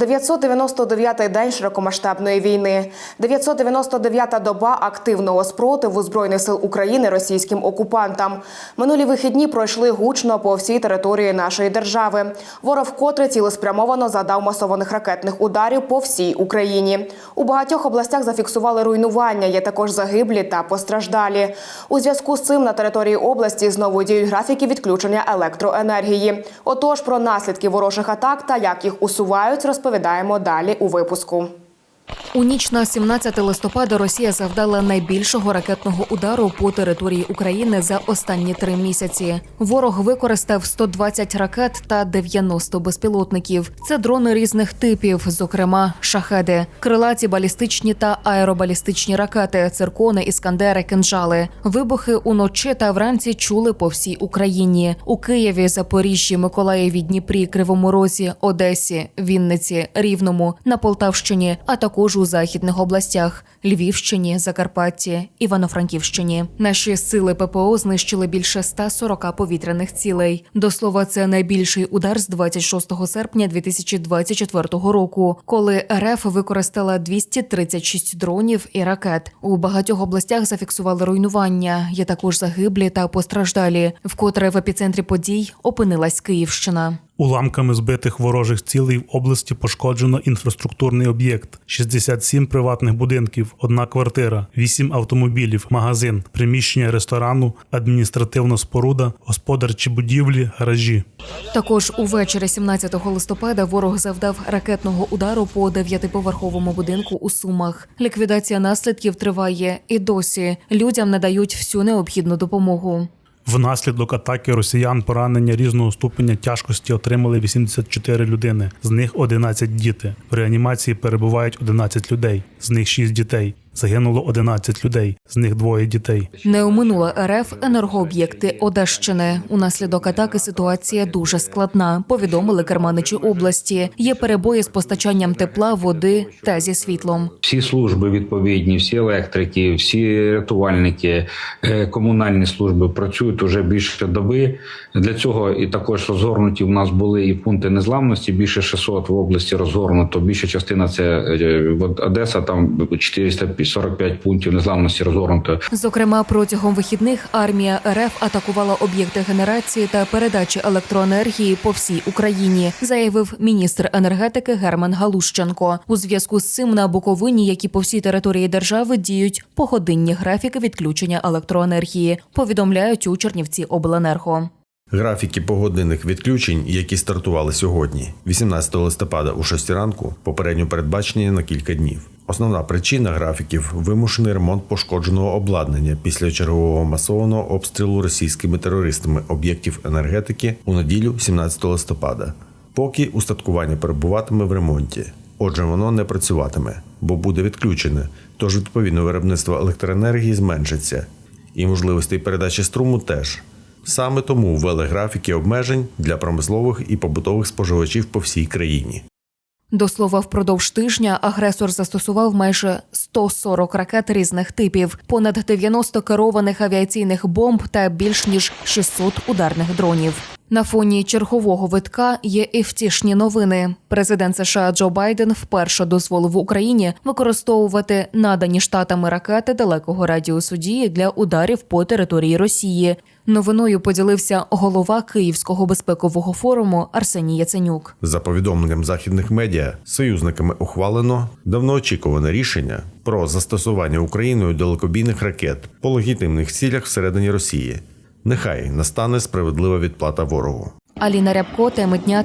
999-й день широкомасштабної війни, 999-та доба активного спротиву збройних сил України російським окупантам. Минулі вихідні пройшли гучно по всій території нашої держави. Ворог вкотре цілеспрямовано задав масованих ракетних ударів по всій Україні. У багатьох областях зафіксували руйнування. Є також загиблі та постраждалі. У зв'язку з цим на території області знову діють графіки відключення електроенергії. Отож, про наслідки ворожих атак та як їх усувають, розповідаємо далі у випуску. У ніч на 17 листопада Росія завдала найбільшого ракетного удару по території України за останні три місяці. Ворог використав 120 ракет та 90 безпілотників. Це дрони різних типів, зокрема шахеди, крилаті балістичні та аеробалістичні ракети, циркони, іскандери, кинжали. Вибухи уночі та вранці чули по всій Україні у Києві, Запоріжжі, Миколаєві, Дніпрі, Кривому Розі, Одесі, Вінниці, Рівному, на Полтавщині, а також у західних областях Львівщині, Закарпатті, Івано-Франківщині. Наші сили ППО знищили більше 140 повітряних цілей. До слова, це найбільший удар з 26 серпня 2024 року, коли РФ використала 236 дронів і ракет. У багатьох областях зафіксували руйнування. Є також загиблі та постраждалі. Вкотре в епіцентрі подій опинилась Київщина. Уламками збитих ворожих цілей в області пошкоджено інфраструктурний об'єкт: 67 приватних будинків, одна квартира, 8 автомобілів, магазин, приміщення ресторану, адміністративна споруда, господарчі будівлі, гаражі. Також увечері 17 листопада ворог завдав ракетного удару по дев'ятиповерховому будинку у Сумах. Ліквідація наслідків триває і досі. Людям надають всю необхідну допомогу. Внаслідок атаки росіян поранення різного ступеня тяжкості отримали 84 людини, з них 11 діти. В реанімації перебувають 11 людей, з них 6 дітей. Загинуло 11 людей, з них двоє дітей. Не оминула РФ енергооб'єкти Одещини. Унаслідок атаки ситуація дуже складна. Повідомили керманичі області. Є перебої з постачанням тепла, води та зі світлом. Всі служби відповідні, всі електрики, всі рятувальники, е, комунальні служби працюють уже більше доби. Для цього і також розгорнуті. У нас були і пункти незламності. Більше 600 в області розгорнуто. Більша частина це е, Одеса. Там 445 пунктів незламності розгорнуто. Зокрема, протягом вихідних армія РФ атакувала об'єкти генерації та передачі електроенергії по всій Україні, заявив міністр енергетики Герман Галущенко. У зв'язку з цим на Буковині, як і по всій території держави, діють погодинні графіки відключення електроенергії. Повідомляють у Чернівці обленерго. Графіки погодинних відключень, які стартували сьогодні, 18 листопада у 6 ранку, попередньо передбачені на кілька днів. Основна причина графіків вимушений ремонт пошкодженого обладнання після чергового масованого обстрілу російськими терористами об'єктів енергетики у неділю 17 листопада. Поки устаткування перебуватиме в ремонті. Отже, воно не працюватиме, бо буде відключене, тож відповідно виробництво електроенергії зменшиться, і можливостей передачі струму теж. Саме тому ввели графіки обмежень для промислових і побутових споживачів по всій країні. До слова, впродовж тижня агресор застосував майже 140 ракет різних типів, понад 90 керованих авіаційних бомб та більш ніж 600 ударних дронів. На фоні чергового витка є і втішні новини. Президент США Джо Байден вперше дозволив Україні використовувати надані штатами ракети далекого радіусу дії для ударів по території Росії. Новиною поділився голова Київського безпекового форуму Арсеній Яценюк. За повідомленням західних медіа, союзниками ухвалено давноочікуване рішення про застосування Україною далекобійних ракет по легітимних цілях всередині Росії. Нехай настане справедлива відплата ворогу. Аліна Рябко, теми дня.